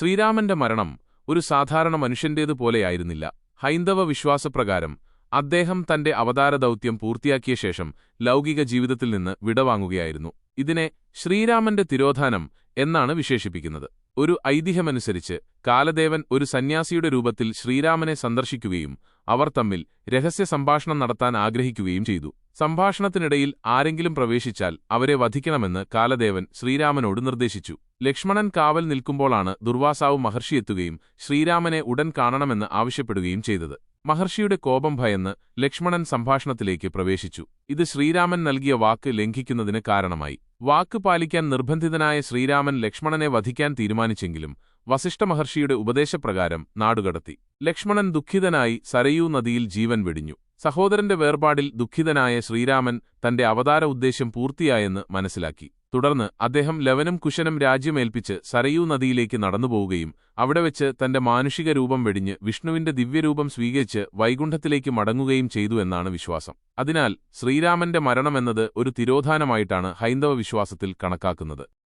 ശ്രീരാമന്റെ മരണം ഒരു സാധാരണ മനുഷ്യന്റേതുപോലെയായിരുന്നില്ല ഹൈന്ദവ വിശ്വാസപ്രകാരം അദ്ദേഹം തന്റെ അവതാര അവതാരദൗത്യം പൂർത്തിയാക്കിയ ശേഷം ലൗകിക ജീവിതത്തിൽ നിന്ന് വിടവാങ്ങുകയായിരുന്നു. ഇതിനെ ശ്രീരാമന്റെ തിരോധാനം എന്നാണ് വിശേഷിപ്പിക്കുന്നത്. ഒരു ഐതിഹ്യമനുസരിച്ച് കാലദേവൻ ഒരു സന്യാസിയുടെ രൂപത്തിൽ ശ്രീരാമനെ സന്ദർശിക്കുകയും അവർ തമ്മിൽ രഹസ്യ സംഭാഷണം നടത്താൻ ആഗ്രഹിക്കുകയും ചെയ്തു. സംഭാഷണത്തിനിടയിൽ ആരെങ്കിലും പ്രവേശിച്ചാൽ അവരെ വധിക്കണമെന്ന് കാലദേവൻ ശ്രീരാമനോട് നിർദ്ദേശിച്ചു. ലക്ഷ്മണൻ കാവൽ നിൽക്കുമ്പോളാണ് ദുർവാസാവ് മഹർഷി എത്തുകയും ശ്രീരാമനെ ഉടൻ കാണണമെന്ന് ആവശ്യപ്പെടുകയും ചെയ്തത്. മഹർഷിയുടെ കോപം ഭയന്ന് ലക്ഷ്മണൻ സംഭാഷണത്തിലേക്ക് പ്രവേശിച്ചു. ഇത് ശ്രീരാമൻ നൽകിയ വാക്ക് ലംഘിക്കുന്നതിന് കാരണമായി. വാക്ക് പാലിക്കാൻ നിർബന്ധിതനായ ശ്രീരാമൻ ലക്ഷ്മണനെ വധിക്കാൻ തീരുമാനിച്ചെങ്കിലും വസിഷ്ഠ മഹർഷിയുടെ ഉപദേശപ്രകാരം നാടുകടത്തി. ലക്ഷ്മണൻ ദുഃഖിതനായി സരയൂ നദിയിൽ ജീവൻ വെടിഞ്ഞു. സഹോദരന്റെ വേർപാടിൽ ദുഃഖിതനായ ശ്രീരാമൻ തന്റെ അവതാര ഉദ്ദേശ്യം പൂർത്തിയായെന്ന് മനസ്സിലാക്കി. തുടർന്ന് അദ്ദേഹം ലവനും കുശനും രാജ്യമേൽപ്പിച്ച് സരയൂ നദിയിലേക്ക് നടന്നുപോവുകയും അവിടെ വെച്ച് തന്റെ മാനുഷിക രൂപം വെടിഞ്ഞ് വിഷ്ണുവിന്റെ ദിവ്യരൂപം സ്വീകരിച്ച് വൈകുണ്ഠത്തിലേക്ക് മടങ്ങുകയും ചെയ്തു എന്നാണ് വിശ്വാസം. അതിനാൽ ശ്രീരാമന്റെ മരണമെന്നത് ഒരു തിരോധാനമായിട്ടാണ് ഹൈന്ദവ വിശ്വാസത്തിൽ കണക്കാക്കുന്നത്.